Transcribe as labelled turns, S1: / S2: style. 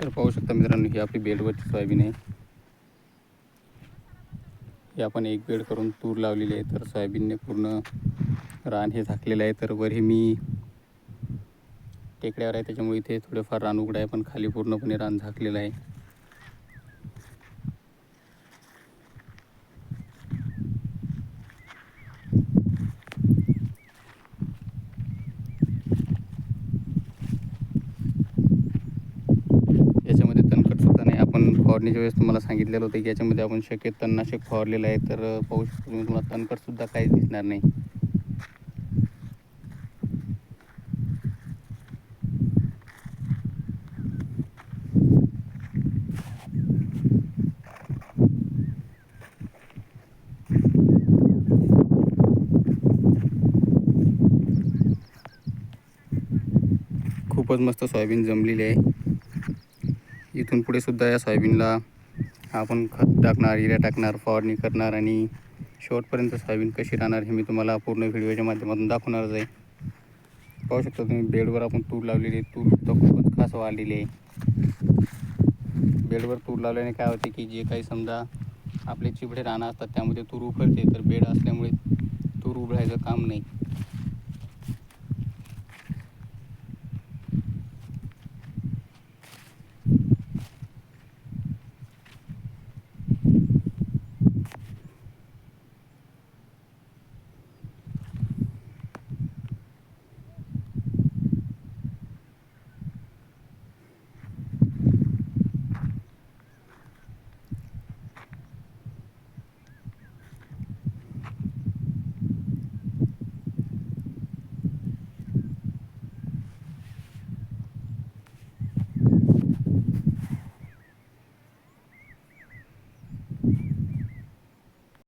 S1: तर पाहू शकता मित्रांनो ही आपली बेडवरची सोयाबीन आहे. हे आपण एक बेड करून तूर लावलेली आहे तर सोयाबीनने पूर्ण रान हे झाकलेलं आहे. तर वर हे मी टेकड्यावर आहे त्याच्यामुळे इथे थोडेफार रान उघडं आहे पण खाली पूर्णपणे रान झाकलेलं आहे याच्यामध्ये तणकट सुद्धा नाही आपण फवारणीच्या वेळेस तुम्हाला सांगितलेलं होतं की याच्यामध्ये आपण शक्य तणनाशक फवारलेलं आहे तर पाहू शकतो तुम्ही. तुम्हाला तणकटसुद्धा काहीच दिसणार नाही. खूपच मस्त सोयाबीन जमलेली आहे. इथून पुढे सुद्धा या सोयाबीनला आपण खत टाकणार युरिया टाकणार फवारणी करणार आणि शेवटपर्यंत सोयाबीन कशी राहणार हे मी तुम्हाला पूर्ण व्हिडिओच्या माध्यमातून दाखवणारच आहे. पाहू शकता तुम्ही बेडवर आपण तूर लावलेली आहे. तूर तर खूपच खास वाढलेली आहे. बेडवर तूर लावल्याने काय होते की जे काही समजा आपले चिबडे राहणं असतात त्यामध्ये तूर उखळते तर बेड असल्यामुळे तूर उभळायचं काम नाही.